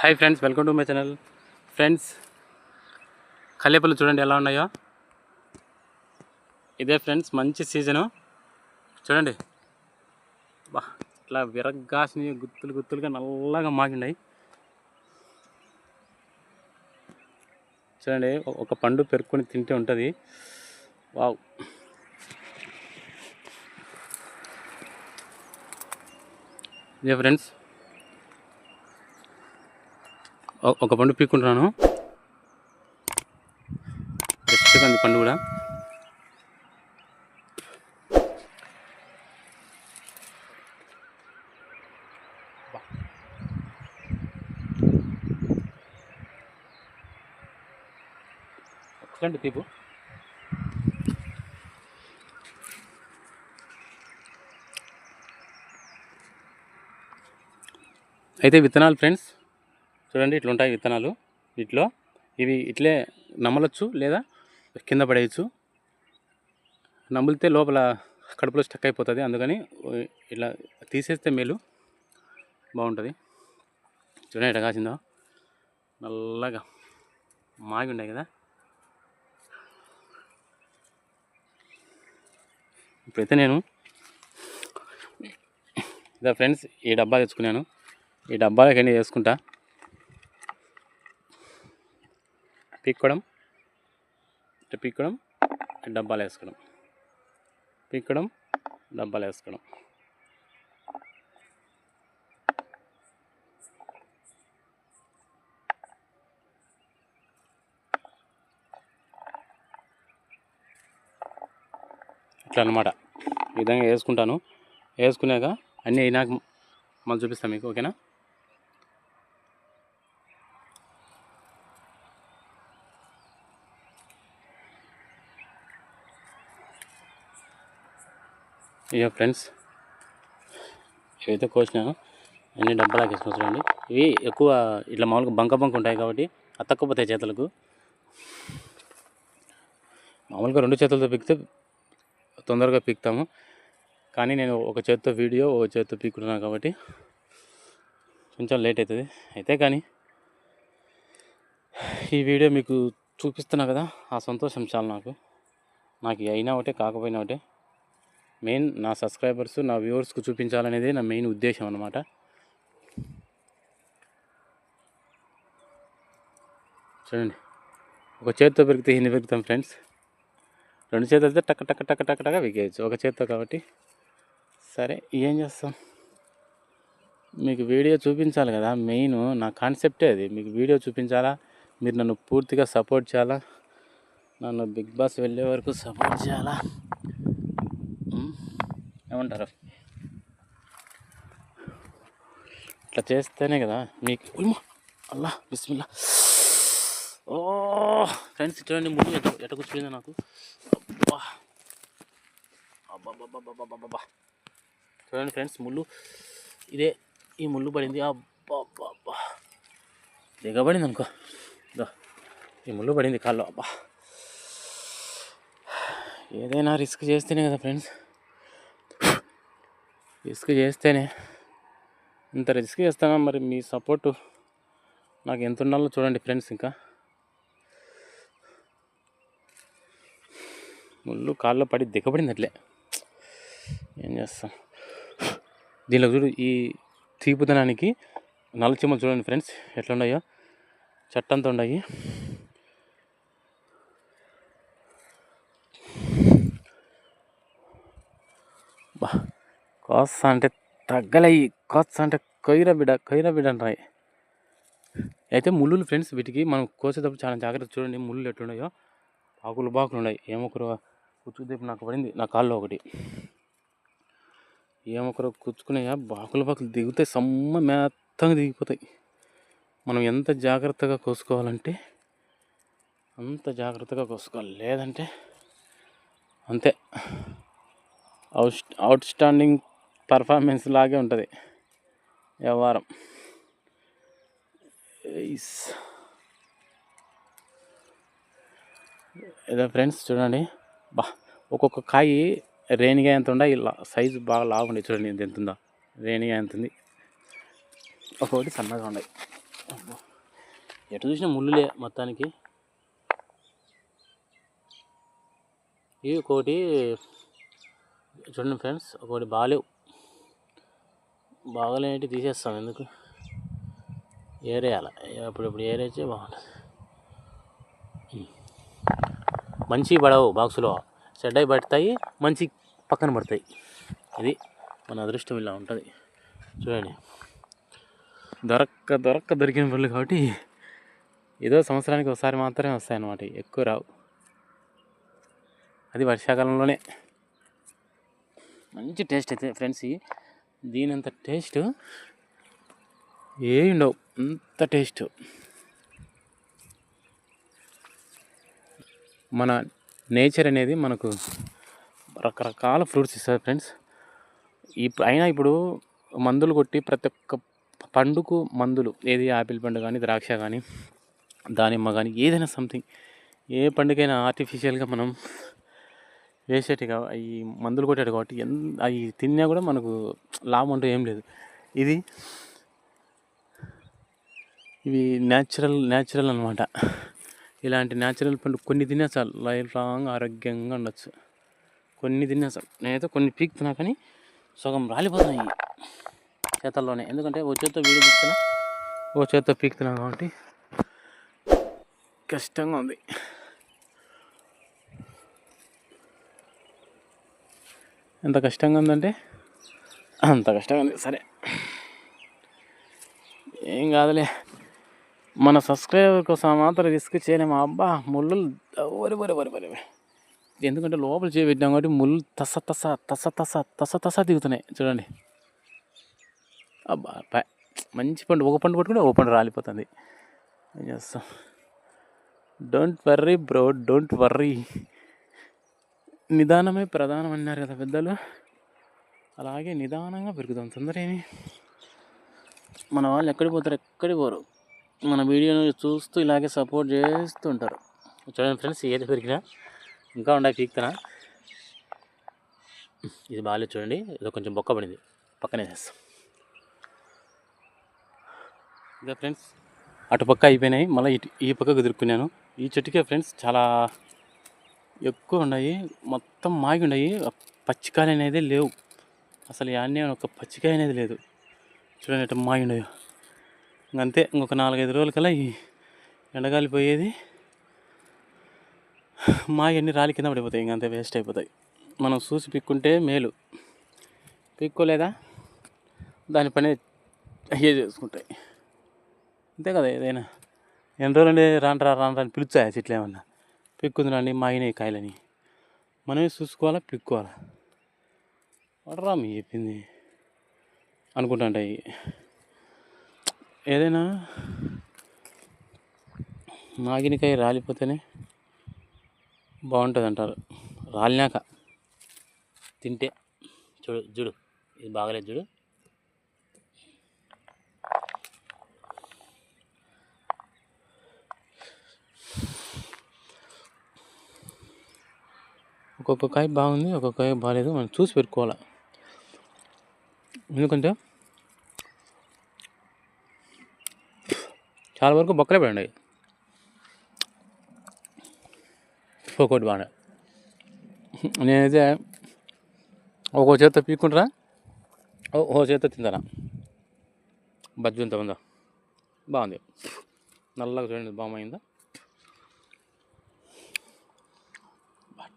Hi friends welcome to my channel friends Kallepalli చూడండి ఎలా ఉన్నాయో. ఇదే ఫ్రెండ్స్ మంచి సీజను చూడండి. బా ఇట్లా విరగ్గాసినవి గుత్తులు గుత్తులుగా నల్లగా మాగినాయి చూడండి ఒక పండు పెరుక్కొని తింటే ఉంటుంది. వావ్. ఇదే ఫ్రెండ్స్ ఒక పండు పీక్కుంటున్నాను. ఫ్రెష్గా ఉంది పండు కూడా. తీపు. అయితే విత్తనాలు ఫ్రెండ్స్ చూడండి ఇట్లా ఉంటాయి విత్తనాలు. వీటిలో ఇవి ఇట్లే నమలొచ్చు లేదా కింద పడేయచ్చు. నమిలితే లోపల కడుపులో స్టక్ అయిపోతుంది. అందుకని ఇట్లా తీసేస్తే మేలు. బాగుంటుంది. చూడండి ఎట్లా కాసిందో. నల్లగా మాగి ఉన్నాయి కదా. ఇప్పుడైతే నేను ఇదా ఫ్రెండ్స్ ఈ డబ్బా తెచ్చుకున్నాను. ఈ డబ్బాలకి అన్నీ వేసుకుంటా పీక్కడం ఇట్లా పీక్కడం డబ్బాలు వేసుకోవడం. పీక్కడం డబ్బాలు వేసుకోవడం. ఇట్లా అనమాట ఈ విధంగా వేసుకుంటాను. వేసుకున్నాక అన్నీ అయినాక మళ్ళీ చూపిస్తాను మీకు ఓకేనా? ఇక ఫ్రెండ్స్ ఇవైతే కోసినాను. అన్ని డబ్బాలకు వేసుకొని చూడండి. ఇవి ఎక్కువ ఇట్లా మామూలుగా బంక బంక ఉంటాయి కాబట్టి అతక్కపోతాయి చేతులకు. మామూలుగా రెండు చేతులతో పీకితే తొందరగా పీక్తాము. కానీ నేను ఒక చేతితో వీడియో ఒక చేతితో పీకుతున్నాను కాబట్టి కొంచెం లేట్ అవుతుంది. అయితే కానీ ఈ వీడియో మీకు చూపిస్తున్నా కదా ఆ సంతోషం చాలు నాకు. నాకు అయినా ఒకటే కాకపోయినా ఒకటే. మెయిన్ నా సబ్స్క్రైబర్స్ నా వ్యూవర్స్కు చూపించాలనేది నా మెయిన్ ఉద్దేశం అనమాట చూడండి. ఒక చేతితో పెరిగితే ఎన్ని పెరుగుతాం ఫ్రెండ్స్? రెండు చేతులతో టక్ టక్ టక్ టక్ టక్ వికేయచ్చు. ఒక చేత్తో కాబట్టి. సరే ఏం చేస్తాం? మీకు వీడియో చూపించాలి కదా మెయిన్ నా కాన్సెప్టే అది. మీకు వీడియో చూపించాలా? మీరు నన్ను పూర్తిగా సపోర్ట్ చేయాలా? నన్ను బిగ్ బాస్ వెళ్ళే వరకు సపోర్ట్ చేయాలా? ఏమంటారు? ఇట్లా చేస్తేనే కదా మీకు అల్లా బిస్మిల్లా. ఓ ఫ్రెండ్స్ చూడండి ముందు ఎట ఎట కూర్చుంది నాకు. అబ్బా. అబ్బా చూడండి ఫ్రెండ్స్ ముళ్ళు. ఇదే ఈ ముళ్ళు పడింది. అబ్బా దిగబడింది అనుకో. ఈ ముళ్ళు పడింది కాళ్ళు అబ్బా. ఏదైనా రిస్క్ చేస్తేనే కదా ఫ్రెండ్స్. రిస్క్ చేస్తేనే ఇంత రిస్క్ చేస్తానా మరి మీ సపోర్టు నాకు ఎంత ఉండాలో చూడండి ఫ్రెండ్స్ ఇంకా. ముళ్ళు కాళ్ళలో పడి దిగబడింది అట్లే ఏం చేస్తాం? దీనిలో చూడు ఈ తీపుదనానికి నల్లచిమ్మలు చూడండి ఫ్రెండ్స్. ఎట్లా ఉన్నాయో చట్టంతో ఉన్నాయి బా కోస్త అంటే తగ్గలయ్యి కోస్త అంటే కైరా బిడ్డ కైరా బిడ్డ అంటాయి అయితే ముళ్ళు ఫ్రెండ్స్ వీటికి మనం కోసేటప్పుడు చాలా జాగ్రత్త చూడండి ముళ్ళు ఎట్లున్నాయో. ఆకులు బాకులు ఉన్నాయి. ఏమొకరు కూర్చుదేపు నాకు పడింది నా కాల్లో ఒకటి. ఏమొకరు కూర్చుకున్నాయా బాకులు బాకులు దిగుతాయి సమ్మ మెత్తంగా దిగిపోతాయి. మనం ఎంత జాగ్రత్తగా కోసుకోవాలంటే అంత జాగ్రత్తగా కోసుకోవాలి. లేదంటే అంతే. అవుట్ అవుట్ స్టాండింగ్ పర్ఫార్మెన్స్ లాగే ఉంటుంది. వ్యవహారం. ఏదో ఫ్రెండ్స్ చూడండి. బా ఒక్కొక్క కాయి రేణిగా ఎంత ఉందా? ఇలా సైజు బాగా లాగుండే చూడండి ఎంత ఎంత ఉందా? రేణిగా ఎంత ఉంది? ఒక్కొక్కటి సన్నగా ఉన్నాయి ఎటు చూసినా ముళ్ళులే మొత్తానికి. ఇవి ఒకటి చూడండి ఫ్రెండ్స్ ఒకటి బాగాలేవు. బాగాలేనివి తీసేస్తాం. ఎందుకు? ఏరేయాలి. అప్పుడప్పుడు ఏరేస్తే బాగుంటుంది. మంచి పడవు బాక్సులో. అయి పడతాయి మంచి పక్కన పడతాయి. ఇది మన అదృష్టం ఇలా ఉంటుంది. చూడండి. దొరక్క దొరక్క దొరికిన పళ్ళు కాబట్టి ఏదో సంవత్సరానికి ఒకసారి మాత్రమే వస్తాయి అన్నమాట ఎక్కువ రావు. అది వర్షాకాలంలోనే. మంచి టేస్ట్ అయితే ఫ్రెండ్స్ దీనంత టేస్ట్? ఏ ఉండవు అంత టేస్ట్. మన నేచర్ అనేది మనకు రకరకాల ఫ్రూట్స్ ఇస్తుంది ఫ్రెండ్స్. ఇప్పుడు అయినా ఇప్పుడు మందులు కొట్టి ప్రతి ఒక్క పండుకు మందులు ఏది యాపిల్ పండు కానీ ద్రాక్ష కానీ దానిమ్మ కానీ ఏదైనా సంథింగ్ ఏ పండుగైనా ఆర్టిఫిషియల్గా మనం వేసేటి ఈ మందులు కొట్టాడు కాబట్టి ఎన్ అవి తిన్నా కూడా మనకు లాభం అంటూ ఏం లేదు. ఇది ఇవి న్యాచురల్ న్యాచురల్ అనమాట ఇలాంటి న్యాచురల్ పండు కొన్ని తిన్నా చాలు. లైఫ్ లాంగ్ ఆరోగ్యంగా ఉండొచ్చు. కొన్ని తిన్నా చాలు. నేనైతే కొన్ని పీక్తున్నా కానీ సగం రాలిపోతున్నాయి చేతల్లోనే. ఎందుకంటే ఓ చేత్తో వీడియో తీస్తున్నా. ఓ చేత్తో పీక్తున్నా కాబట్టి కష్టంగా ఉంది. ఎంత కష్టంగా ఉందంటే అంత కష్టంగా ఉంది సరే. ఏం కాదులే. మన సబ్స్క్రైబర్ కోసం మాత్రం రిస్క్ చేయలేము. అబ్బా ముళ్ళు వరి వరి వరి వరి ఎందుకంటే లోపల చేపెట్టాం కాబట్టి ముళ్ళు తస తస తస తస తస తస దిగుతున్నాయి. చూడండి. అబ్బా మంచి పండు. ఒక పండు పట్టుకుంటే ఒక పండు రాలిపోతుంది. ఏం చేస్తాం? Don't worry bro don't worry నిదానమే ప్రధానం అన్నారు కదా పెద్దలు. అలాగే నిదానంగా పెరుగుతాం తొందర ఏమి? మన వాళ్ళు ఎక్కడికి పోతారు? ఎక్కడికి పోరు? మన వీడియోని చూస్తూ ఇలాగే సపోర్ట్ చేస్తూ ఉంటారు. చూడండి ఫ్రెండ్స్ ఏది పెరిగినా ఇంకా ఉండే పీక్తనా? ఇది బాగాలేదు చూడండి. ఇది కొంచెం బొక్క పడింది. పక్కనే చేస్తాం. ఇదే ఫ్రెండ్స్ అటు పక్క అయిపోయినాయి. మళ్ళీ ఇటు ఈ పక్కకు ఎదుర్కొన్నాను ఈ చెట్టుకే ఫ్రెండ్స్ చాలా ఎక్కువ ఉన్నాయి. మొత్తం మాగి ఉన్నాయి. పచ్చికాయలు అనేది లేవు. అసలు యాన్నే ఒక పచ్చికాయ అనేది లేదు. చూడండి ఎట్లా మాగి ఉన్నాయి. ఇంకంతే. ఇంకొక నాలుగైదు రోజుల కల్లా ఈ ఎండగాలి పోయేది. మాగి అన్ని రాలి కింద పడిపోతాయి. ఇంకంతే వేస్ట్ అయిపోతాయి. మనం చూసి పిక్కుంటే మేలు. పిక్కోలేదా? దాని పని అయ్యే చేసుకుంటాయి. అంతే కదా ఏదైనా. ఎన్ని రోజులు రాను రా రాను రా అని పిలుచాయా చెట్లు ఏమన్నా? పిక్కుందిరండి మాగినాయి కాయలని. మనమే చూసుకోవాలా పిక్కోవాలా? వాడరా మీ చెప్పింది. అనుకుంటాంటాయి ఏదైనా మాగినకాయ రాలిపోతేనే బాగుంటుంది అంటారు రాలినాక తింటే. చూడు చూడు ఇది బాగలేదు చూడు. ఒక్కొక్క కాయ బాగుంది ఒక్కొక్క కాయ బాగాలేదు మనం చూసి పెట్టుకోవాలి? ఎందుకంటే చాలా వరకు బొక్కలే పడండి ఒక్కొక్కటి బాగా నేనైతే ఒక్కో చేత పీక్కుంటారా? ఓ చేత తింటారా బజ్జు ఎంత ఉందా? బాగుంది. నల్లగా చూడండి బాగుందా?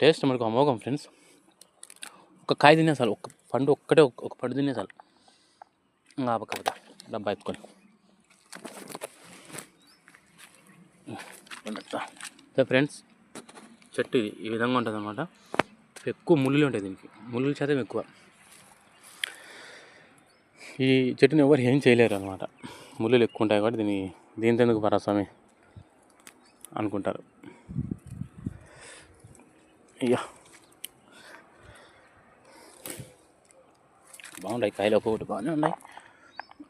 టేస్ట్ మనకు అమోఘం ఫ్రెండ్స్. ఒక కాయ తినేసాలి ఒక పండు ఒక్కటే ఒక పండు తినేసాలి చాలు. ఇంకా ఆపకపోతే డబ్బా ఎత్తుకొని. సో ఫ్రెండ్స్ చెట్టు ఇది ఈ విధంగా ఉంటుంది అనమాట ఎక్కువ ముళ్ళు ఉంటాయి దీనికి. ముళ్ళు శాతం ఎక్కువ. ఈ చెట్టుని ఎవరు ఏం చేయలేరు అనమాట ముళ్ళులు ఎక్కువ ఉంటాయి కాబట్టి దీన్ని దీంతో ఎందుకు పరాస్వామి అనుకుంటారు. అయ్యా బాగున్నాయి కాయలు ఒక్కొక్కటి బాగానే ఉన్నాయి.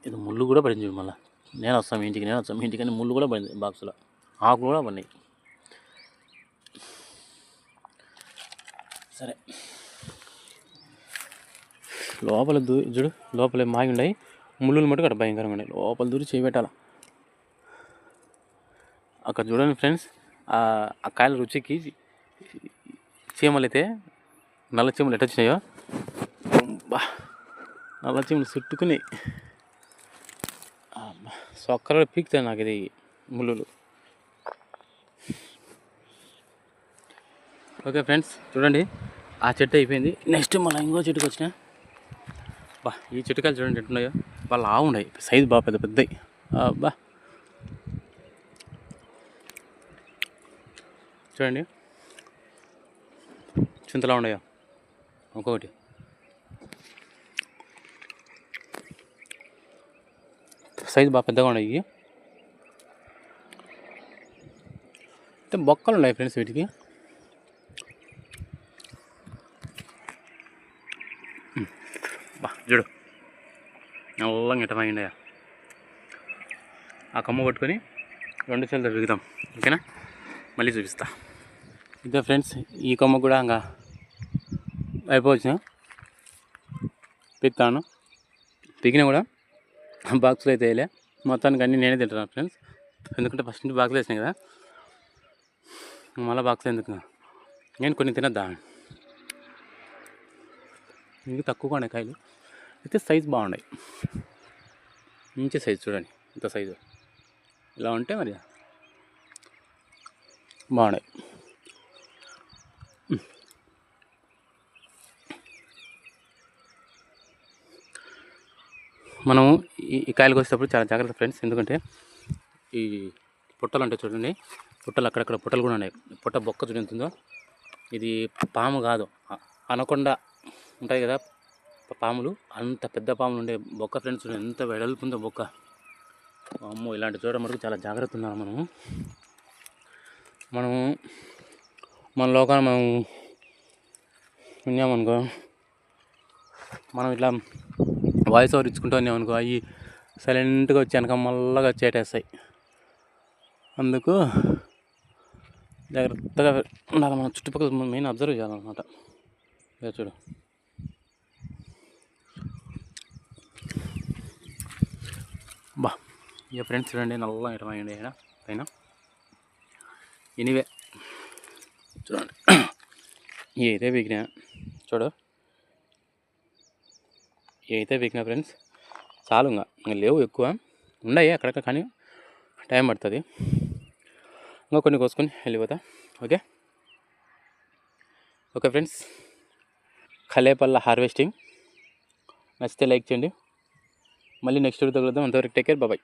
ఇది ముళ్ళు కూడా పడింది చూడు మళ్ళీ. నేను వస్తాను ఇంటికి నేను వస్తాను ఇంటికి అని ముళ్ళు కూడా పడింది బాక్స్లో. ఆకులు కూడా పడినాయి. సరే. లోపల దూ చూడు లోపల మాగి ఉన్నాయి. ముళ్ళులు మటుకు అక్కడ భయంకరంగా ఉన్నాయి. లోపల దూరి చేయి పెట్టాలి? అక్కడ చూడండి ఫ్రెండ్స్ ఆ కాయల రుచికి చీమలు అయితే నల్ల చీమలు ఎట్ట వచ్చినాయో బా నల్ల చీమలు చుట్టుకుని సొక్కలు పీకుతాయి నాకు ఇది ముళ్ళు ఓకే ఫ్రెండ్స్ చూడండి ఆ చెట్టు అయిపోయింది. నెక్స్ట్ మళ్ళీ ఇంకో చెట్టుకు వచ్చిన? బా ఈ చెట్టుకాయలు చూడండి ఎట్టున్నాయో వాళ్ళు ఆవు ఉన్నాయి సైజు బాగా పెద్ద పెద్దవి బా చూడండి. చింతలా ఉన్నాయో ఒక్కొక్కటి. సైజు బాగా పెద్దగా ఉన్నాయి అంటే బొక్కలు ఉన్నాయి ఫ్రెండ్స్ వీటికి. బా చూడు. నల్లంగా ఇటమైండయా ఆ కొమ్మ పట్టుకొని రెండు చేతులు బిగుదాం ఓకేనా? మళ్ళీ చూపిస్తా. ఇదే ఫ్రెండ్స్ ఈ కొమ్మ కూడా ఇంకా అయిపోవచ్చు పిక్తాను పికినా కూడా బాక్స్లో అయితే వేయలే. మొత్తానికి అన్నీ నేనే తింటున్నాను ఫ్రెండ్స్. ఎందుకంటే ఫస్ట్ నుంచి బాక్స్లో వేసినాయి కదా. మళ్ళీ బాక్స్ ఎందుకు? నేను కొన్ని తినద్దా? ఇంక తక్కువగా ఉన్నాయి కాయలు. అయితే సైజ్ బాగున్నాయి. మంచి సైజు చూడండి. ఇంత సైజు. ఇలా ఉంటే మరి బాగున్నాయి. మనం ఈ కాయలు కోసేటప్పుడు చాలా జాగ్రత్త ఫ్రెండ్స్. ఎందుకంటే ఈ పుట్టలు అంటే చూడండి పుట్టలు అక్కడక్కడ పుట్టలు కూడా ఉన్నాయి. పుట్ట బొక్క చూడుతుందో ఇది పాము కాదు. అనకొండ ఉంటాయి కదా పాములు. అంత పెద్ద పాములు ఉండే బొక్క ఫ్రెండ్స్ చూడండి ఎంత వెడల్పుందో బొక్క. అమ్మో ఇలాంటి చూడడం మటుకు చాలా జాగ్రత్త ఉన్నాం మనము మనము మన లోకాన్ని మనం విన్నామనుకో మనం ఇట్లా వాయిస్ ఓవర్ ఇచ్చుకుంటానే అనుకో అవి సైలెంట్గా వచ్చి వెనక మళ్ళగా చేటేస్తాయి. అందుకు జాగ్రత్తగా ఉండాలి. మన చుట్టుపక్కల మెయిన్ అబ్జర్వ్ చేయాలన్నమాట. ఇక చూడు. బా ఇక ఫ్రెండ్స్ చూడండి నల్ల ఇటమైంది ఇక్కడ పైన. ఎనీవే. చూడండి. ఇదే పీకినా చూడు. ఏదైతే పీకినా ఫ్రెండ్స్ చాలు ఇంకా. ఇంకా లేవు ఎక్కువ. ఉన్నాయి అక్కడక్కడ కానీ టైం పడుతుంది. ఇంకా కొన్ని కోసుకొని వెళ్ళిపోతా. ఓకే? Okay friends. కలేపల్ల హార్వెస్టింగ్. నచ్చితే లైక్ చేయండి. మళ్ళీ నెక్స్ట్ వీడియో తగులుద్దాం అంతవరకు టేక్ కేర్. బాబాయ్